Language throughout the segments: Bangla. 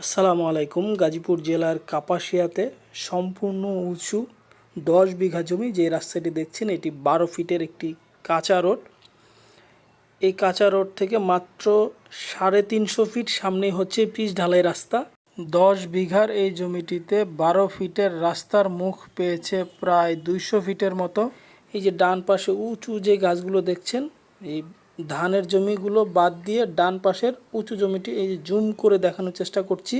আসসালামু আলাইকুম। গাজীপুর জেলার কাপাসিয়াতে সম্পূর্ণ উঁচু দশ বিঘা জমি যে রাস্তাটি দেখছেন, এটি বারো ফিটের একটি কাঁচা রোড। এই কাঁচা রোড থেকে মাত্র সাড়ে তিনশো ফিট সামনেই হচ্ছে পিচ ঢালাই রাস্তা। দশ বিঘার এই জমিটিতে বারো ফিটের রাস্তার মুখ পেয়েছে প্রায় দুইশো ফিটের মতো। এই যে ডান পাশে উঁচু যে গাছগুলো দেখছেন, এই ধানের জমিগুলো বাদ দিয়ে ডান পাশের উঁচু জমিটি এই যে জুম করে দেখানোর চেষ্টা করছি।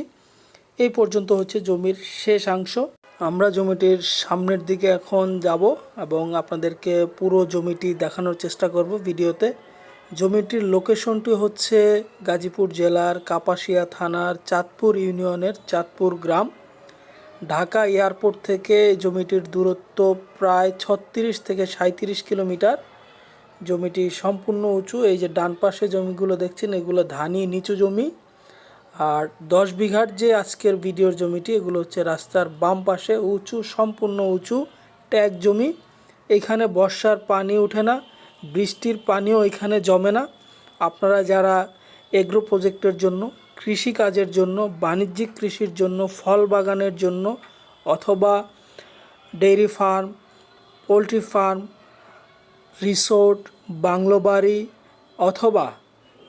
এই পর্যন্ত হচ্ছে জমির শেষাংশ আমরা জমিটির সামনের দিকে এখন যাব এবং আপনাদেরকে পুরো জমিটি দেখানোর চেষ্টা করব ভিডিওতে। জমিটির লোকেশনটি হচ্ছে গাজীপুর জেলার কাপাসিয়া থানার চাঁদপুর ইউনিয়নের চাঁদপুর গ্রাম। ঢাকা এয়ারপোর্ট থেকে জমিটির দূরত্ব প্রায় ছত্রিশ থেকে সাঁত্রিশ কিলোমিটার। জমিটি সম্পূর্ণ উঁচু, এই যে ডান পাশে জমিগুলো দেখছেন, এগুলো ধানি নিচু জমি। আর দশ বিঘার যে আজকের ভিডিওর জমিটি, এগুলো হচ্ছে রাস্তার বাম পাশে, উঁচু, সম্পূর্ণ উঁচু, ট্যাগ জমি। এখানে বর্ষার পানি ওঠে না, বৃষ্টির পানিও এখানে জমে না। আপনারা যারা এগ্রো প্রজেক্টের জন্য কৃষি কাজের জন্য, বাণিজ্যিক কৃষির জন্য, ফল বাগানের জন্য, অথবা dairy farm, poultry farm resort, bungalow বাড়ি অথবা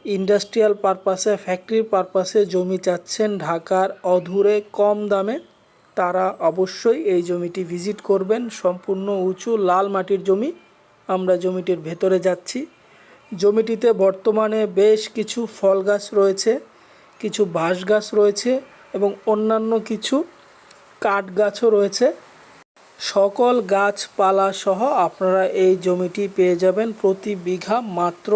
ইন্ডাস্ট্রিয়াল পারপাসে ফ্যাক্টরির পারপাসে জমি চাচ্ছেন ঢাকার অধুরে কম দামে, তারা অবশ্যই এই জমিটি ভিজিট করবেন। সম্পূর্ণ উঁচু লাল মাটির জমি। আমরা জমিটির ভেতরে যাচ্ছি। জমিটিতে বর্তমানে বেশ কিছু ফল গাছ রয়েছে, কিছু বাঁশ গাছ রয়েছে এবং অন্যান্য কিছু কাঠ গাছও রয়েছে। সকল গাছপালা সহ আপনারা এই জমিটি পেয়ে যাবেন প্রতি বিঘা মাত্র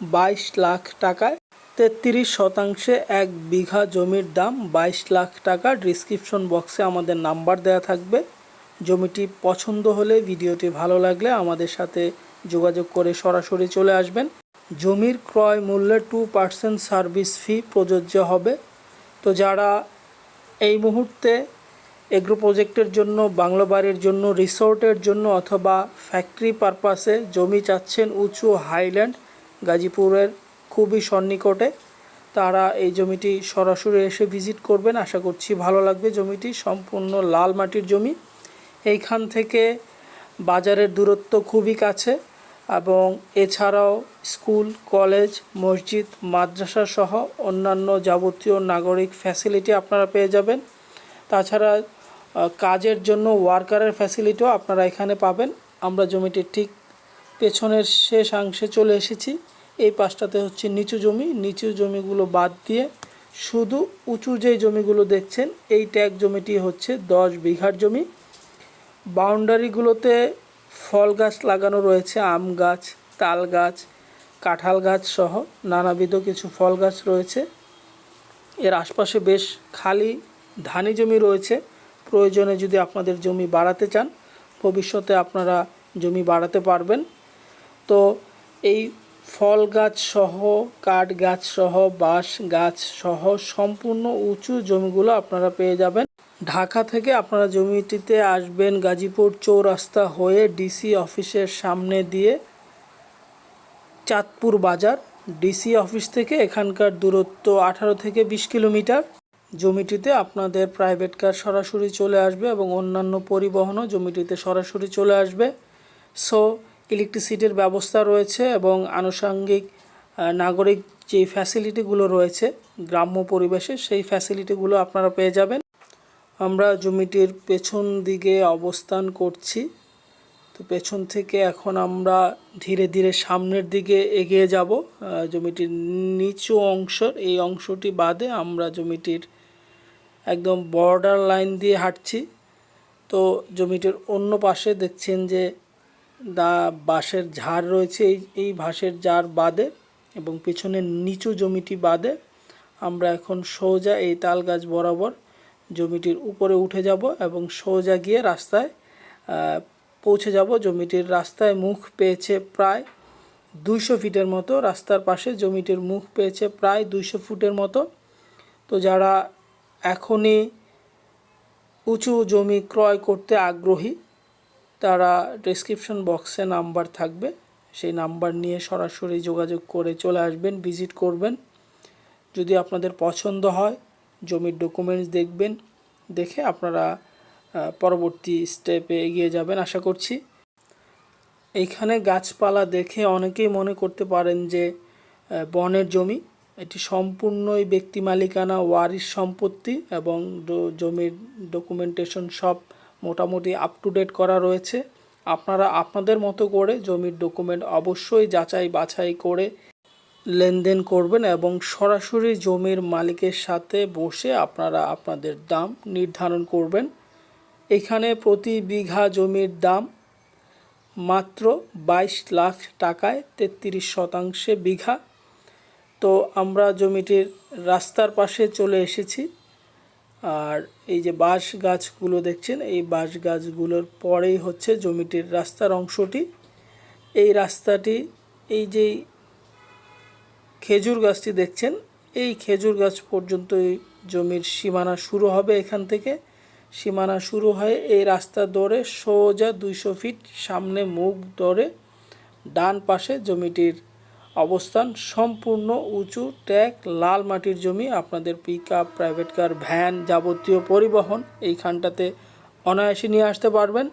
বাইশ লাখ টাকায়। তেত্রিশ শতাংশে এক বিঘা জমির দাম বাইশ লাখ টাকা। ডিসক্রিপশন বক্সে আমাদের নাম্বার দেওয়া থাকবে। জমিটি পছন্দ হলে ভিডিওটি ভালো লাগলে আমাদের সাথে যোগাযোগ করে সরাসরি চলে আসবেন। জমির ক্রয় মূল্যে টু পার্সেন্ট সার্ভিস ফি প্রযোজ্য হবে। তো যারা এই মুহূর্তে এগ্রো প্রজেক্টের জন্য, বাংলো বাড়ির জন্য, রিসোর্টের জন্য অথবা ফ্যাক্টরি পারপাসে জমি চাচ্ছেন উঁচু হাইল্যান্ড, গাজীপুরের খুবই সন্নিকটে। তারা এই জমিটি সরাসরি এসে ভিজিট করবেন। আশা করছি ভালো লাগবে জমিটি, সম্পূর্ণ লাল মাটির জমি। এইখান থেকে বাজারের দূরত্ব খুবই কাছে এবং এছাড়াও স্কুল, কলেজ, মসজিদ, মাদ্রাসা সহ অন্যান্য যাবতীয় নাগরিক ফ্যাসিলিটি আপনারা পেয়ে যাবেন। তাছাড়া কাজের জন্য ওয়ার্কারের ফ্যাসিলিটিও আপনারা এখানে পাবেন। আমরা জমিটির ঠিক পেছনের শেষাংশে চলে এসেছি। এই পাশটাতে হচ্ছে নিচু জমি। নিচু জমিগুলো বাদ দিয়ে শুধু উঁচু যে জমিগুলো দেখছেন, এই ট্যাগ জমিটি হচ্ছে দশ বিঘার জমি। বাউন্ডারিগুলোতে ফল গাছ লাগানো রয়েছে, আম গাছ, তাল গাছ, কাঁঠাল গাছ সহ নানাবিধ কিছু ফল গাছ রয়েছে। এর আশপাশে বেশ খালি ধানি জমি রয়েছে। প্রয়োজনে যদি আপনাদের জমি বাড়াতে চান, ভবিষ্যতে আপনারা জমি বাড়াতে পারবেন। তো এই ফল গাছ সহ, কাঠ গাছ সহ, বাঁশ গাছ সহ সম্পূর্ণ উঁচু জমিগুলো আপনারা পেয়ে যাবেন। ঢাকা থেকে আপনারা জমিটিতে আসবেন গাজীপুর চৌরাস্তা হয়ে ডিসি অফিসের সামনে দিয়ে চাঁদপুর বাজার। ডিসি অফিস থেকে এখানকার দূরত্ব আঠারো থেকে বিশ কিলোমিটার। জমিটিতে আপনাদের প্রাইভেট কার সরাসরি চলে আসবে এবং অন্যান্য পরিবহনও জমিটিতে সরাসরি চলে আসবে। সো ইলেকট্রিসিটির ব্যবস্থা রয়েছে এবং আনুষঙ্গিক নাগরিক যে ফ্যাসিলিটিগুলো রয়েছে, গ্রাম্য পরিবেশে সেই ফ্যাসিলিটিগুলো আপনারা পেয়ে যাবেন। আমরা জমিটির পেছন দিকে অবস্থান করছি। তো পেছন থেকে এখন আমরা ধীরে ধীরে সামনের দিকে এগিয়ে যাব। জমিটির নিচু অংশের এই অংশটি বাদে আমরা জমিটির একদম বর্ডার লাইন দিয়ে হাঁটছি। তো জমিটির অন্য পাশে দেখছেন যে দা বাঁশের ঝাড় রয়েছে। এই এই বাঁশের ঝাড় বাদে এবং পেছনের নিচু জমিটি বাদে আমরা এখন সোজা এই তাল গাছ বরাবর জমিটির উপরে উঠে যাব এবং সোজা গিয়ে রাস্তায় পৌঁছে যাব। জমিটির রাস্তায় মুখ পেয়েছে প্রায় দুইশো ফিটের মতো। রাস্তার পাশে জমিটির মুখ পেয়েছে প্রায় দুইশো ফুটের মতো। তো যারা এখনই উঁচু জমি ক্রয় করতে আগ্রহী, তারা ডেসক্রিপশন বক্সে নাম্বার থাকবে। সেই নাম্বার নিয়ে সরাসরি যোগাযোগ করে চলে আসবেন ভিজিট করবেন। যদি আপনাদের পছন্দ হয়, জমির ডকুমেন্টস দেখবেন, দেখে আপনারা পরবর্তী স্টেপে এগিয়ে যাবেন আশা করছি। এইখানে গাছপালা দেখে অনেকেই মনে করতে পারেন যে বনের জমি। এটি সম্পূর্ণই ব্যক্তি মালিকানা, ওয়ারিশ সম্পত্তি এবং জমির ডকুমেন্টেশন সব মোটামুটি আপ টু ডেট করা রয়েছে। আপনারা আপনাদের মতো করে জমির ডকুমেন্ট অবশ্যই যাচাই বাছাই করে লেনদেন করবেন এবং সরাসরি জমির মালিকের সাথে বসে আপনারা আপনাদের দাম নির্ধারণ করবেন। এখানে প্রতি বিঘা জমির দাম মাত্র বাইশ লাখ টাকায় তেত্রিশ শতাংশে বিঘা। তো আমরা জমিটির রাস্তার পাশে চলে এসেছি। আর এই যে বাঁশ গাছগুলো দেখছেন, এই বাঁশ গাছগুলোর পরেই হচ্ছে জমিটির রাস্তার অংশটি। এই রাস্তাটি, এই যে খেজুর গাছটি দেখছেন, এই খেজুর গাছ পর্যন্ত জমির সীমানা শুরু হবে এখান থেকে। সীমানা শুরু হয় এই রাস্তা ধরে সোজা দুইশো ফিট সামনে মুখ ধরে ডান পাশে জমিটির অবস্থান সম্পূর্ণ উঁচু ট্যাক লাল মাটির জমি, আপনাদের pick up private car van যাবতীয় পরিবহন এইখানটাতে অনায়াসে নিয়ে আসতে পারবেন।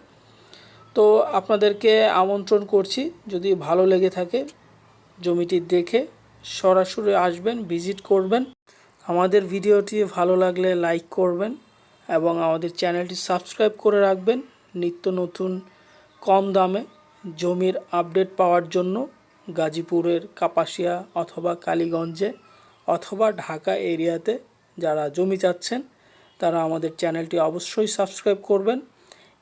তো আপনাদেরকে আমন্ত্রণ করছি, যদি ভালো লেগে থাকে জমিটি দেখে সরাসরি আসবেন ভিজিট করবেন। আমাদের ভিডিওটি ভালো লাগলে লাইক করবেন এবং আমাদের চ্যানেলটি সাবস্ক্রাইব করে রাখবেন। নিত্য নতুন কম দামে জমির আপডেট পাওয়ার জন্য। গাজীপুরের কাপাসিয়া অথবা কালীগঞ্জে অথবা ঢাকা এরিয়াতে যারা জমি চাচ্ছেন, তারা আমাদের চ্যানেলটি অবশ্যই সাবস্ক্রাইব করবেন।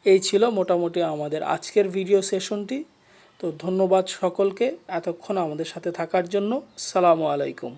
এই ছিল মোটামুটি আমাদের আজকের ভিডিও সেশনটি। তো ধন্যবাদ সকলকে এতক্ষণ আমাদের সাথে থাকার জন্য। সালামু আলাইকুম।